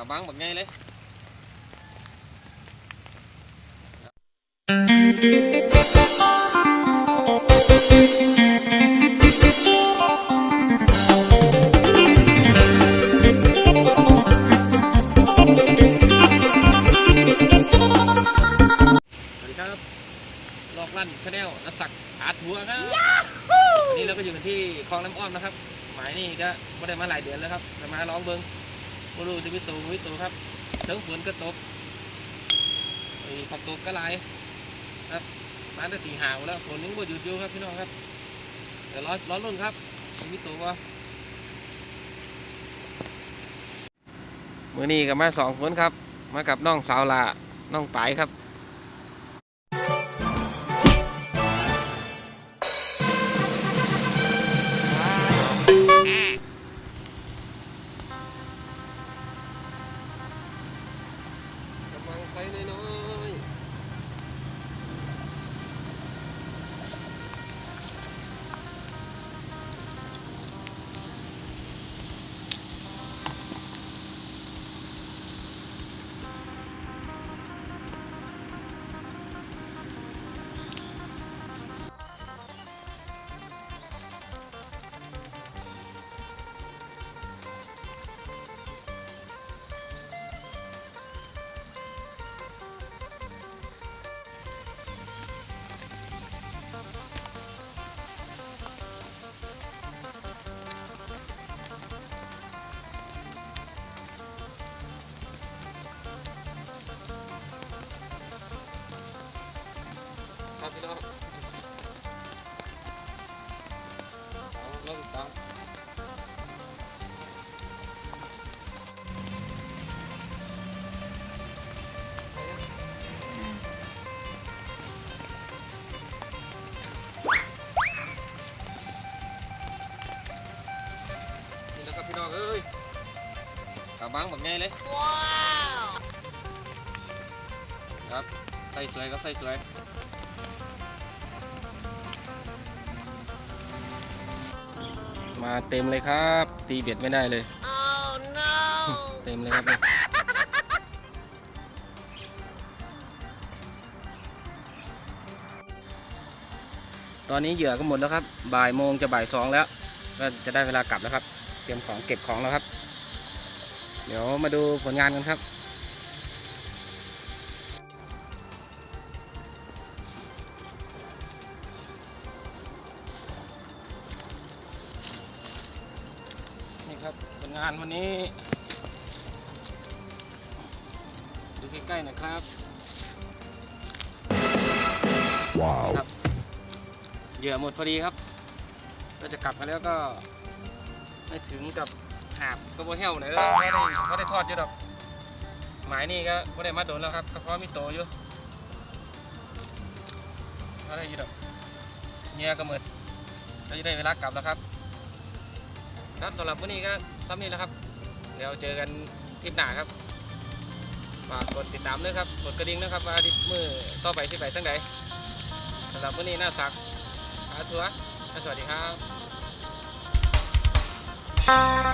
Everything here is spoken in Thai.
ขาบังบักไงเลยสวัสดีครับลอกลั่นชาแนลนักสักหาทัวร์ครับวันนี้เราก็อยู่กันที่คลองน้ำอ้อมนะครับ หมายนี่ก็ไม่ได้มาหลายเดือนแล้วครับจะมาลองเบิ้ง บรูสิวิตูวิตูครับเถิงฝนก็ตกผักตกก็หลายครับมาตั้งแต่ตีหาวแล้วฝนยังบ่หยุดอยู่ครับพี่น้องครับเดี๋ยวร้อนร้อนรุ่นครับมิตูวะมือนี้ก็มาสองคนครับ มากับน้องสาวลาน้องปายครับำลัง บังแบบไงเลยครับใส่สวยครับใส่สวยมาเต็มเลยครับ ตีเบ็ดไม่ได้เลยเต็มเลยครับเนี่ยตอนนี้เหยื่อก็หมดแล้วครับ บ่ายโมงจะบ่ายสองแล้ว ก็จะได้เวลากลับแล้วครับ เตรียมของเก็บของแล้วครับ เดี๋ยวมาดูผลงานกันครับนี่ครับผลงานวันนี้ดูใกล้ๆหนะครับ Wow. ครับเหยื่อหมดพอดีครับเราจะกลับมาแล้วก็ไม่ถึงกับ หาบก็บ่เหี่ยวเลยไม่ได้ไม่ได้ทอดอยู่ดอกหมายนี่ก็ไม่ได้มาโดนแล้วครับกระเพาะมีโตอยู่ก็ได้อยู่ดอกเหยื่อก็หมดเราจะได้เวลากลับแล้วครับครับสำหรับวันนี้ก็ซ้ำนี้แล้วครับ เดี๋ยวเจอกันทริปหน้าครับฝากกดติดตามด้วยครับ กดกระดิ่งนะครับว่าอาทิตย์มือต่อไปที่ไปตั้งใดสำหรับวันนี้น่าสักอาทัวสวัสดีครับ Peace.